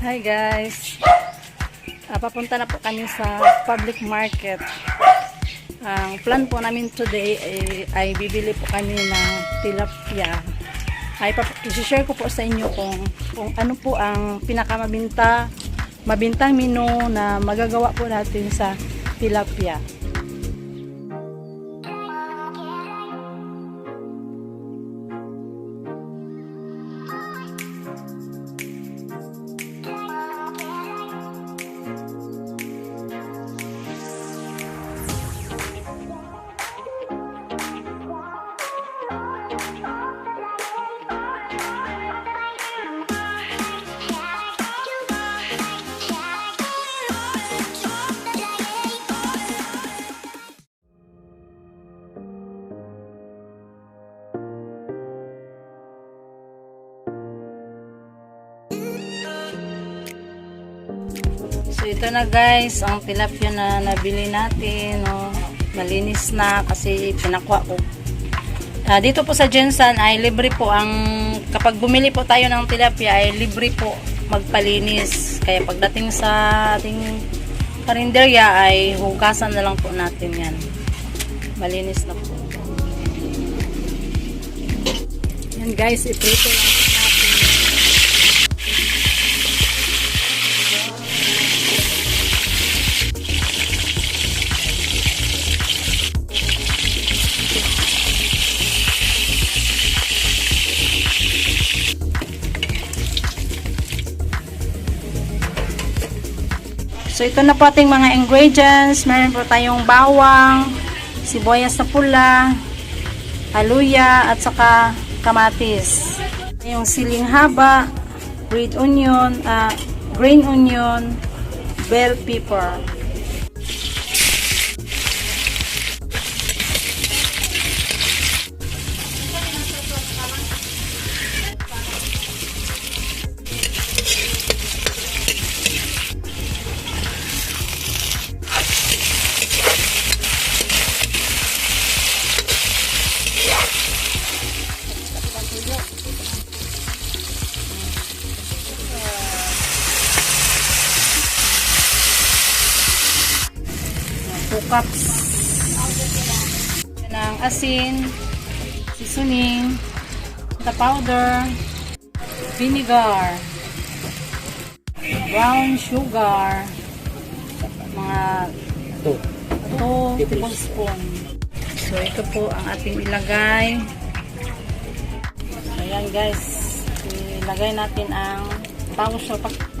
Hi guys. Ah, papunta na po kami sa public market. Ang plan po namin today ay, ay bibili po kami ng tilapia. Ay i-share ko po sa inyo kung, kung ano po ang pinakamabinta mabintang menu na magagawa po natin sa tilapia. So ito na guys, ang tilapia na nabili natin, no. Malinis na kasi pinakuha ko. Ah, dito po sa Jensen ay libre po ang kapag bumili po tayo ng tilapia ay libre po magpalinis. Kaya pagdating sa ating karinderya ay hugasan na lang po natin 'yan. Malinis na po. Yan guys, iprito lang So ito na po ating mga ingredients. Meron po tayong bawang, sibuyas na pula, haluya, at saka kamatis. Yung siling haba, red onion, ah, green onion, bell pepper. Two cups ng asin, seasoning, the powder, vinegar, brown sugar, mga 2 tablespoon. So, ito po ang ating ilagay. Ayan guys, ilagay natin ang tawag sa pak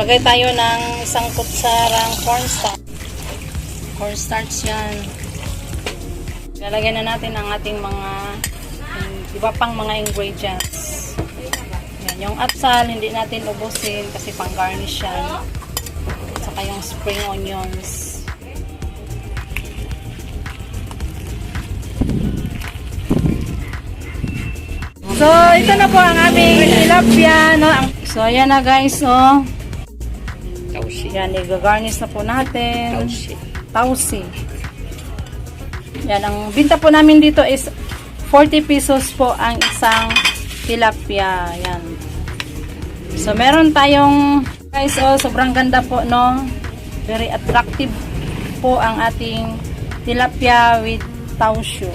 Maglagay tayo ng isang kutsarang cornstarch. Cornstarch yan. Lalagyan na natin ang ating mga iba pang mga ingredients. Yan, yung atsal, hindi natin ubusin kasi pang garnish yan. Saka yung spring onions. So, ito na po ang aming tilapia, no? So, ayan na guys, oh. Yan, i-garnish na po natin. Tausi. Tausi. Yan, ang binta po namin dito is 40 pesos po ang isang tilapia. Yan. So, meron tayong, guys, oh, sobrang ganda po, no? Very attractive po ang ating tilapia with tausyo.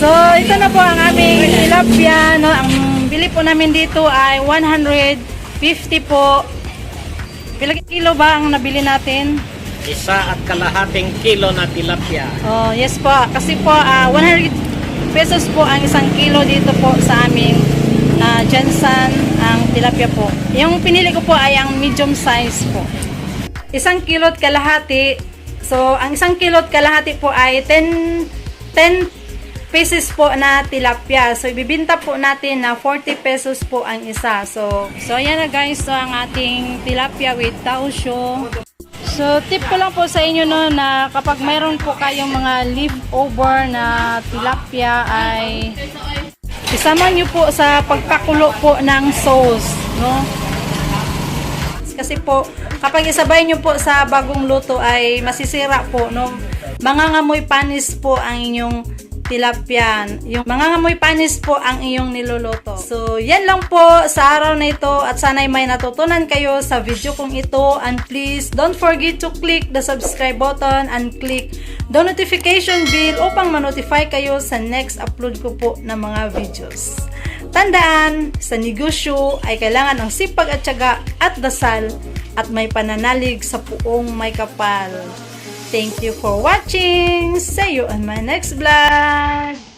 So, ito na po ang aming tilapia, no? Ang bili po namin dito ay 150 po. Ilang kilo ba ang nabili natin? Isa at kalahating kilo na tilapia. Oh, yes po. Kasi po, ah, 100 pesos po ang isang kilo dito po sa aming uh, Jensen, ang tilapia po. Yung pinili ko po ay ang medium size po. Isang kilot kalahati. So, ang isang kilot kalahati po ay 10, 10 pieces po na tilapia. So, ibibinta po natin na 40 pesos po ang isa. So, so ayan na guys. So, ang ating tilapia with tausyo. So, tip ko lang po sa inyo no na kapag mayroon po kayong mga leftover na tilapia ay isama nyo po sa pagpakulo po ng sauce, no? Kasi po, kapag isabay nyo po sa bagong luto ay masisira po, no? Mangangamoy panis po ang inyong tilapia. Yung mangangamoy panis po ang iyong niluluto. So, yan lang po sa araw na ito at sana'y may natutunan kayo sa video kong ito and please don't forget to click the subscribe button and click the notification bell upang ma-notify kayo sa next upload ko po ng mga videos. Tandaan, sa negosyo ay kailangan ng sipag at tiyaga at dasal at may pananalig sa puong may kapal. Thank you for watching. See you on my next vlog.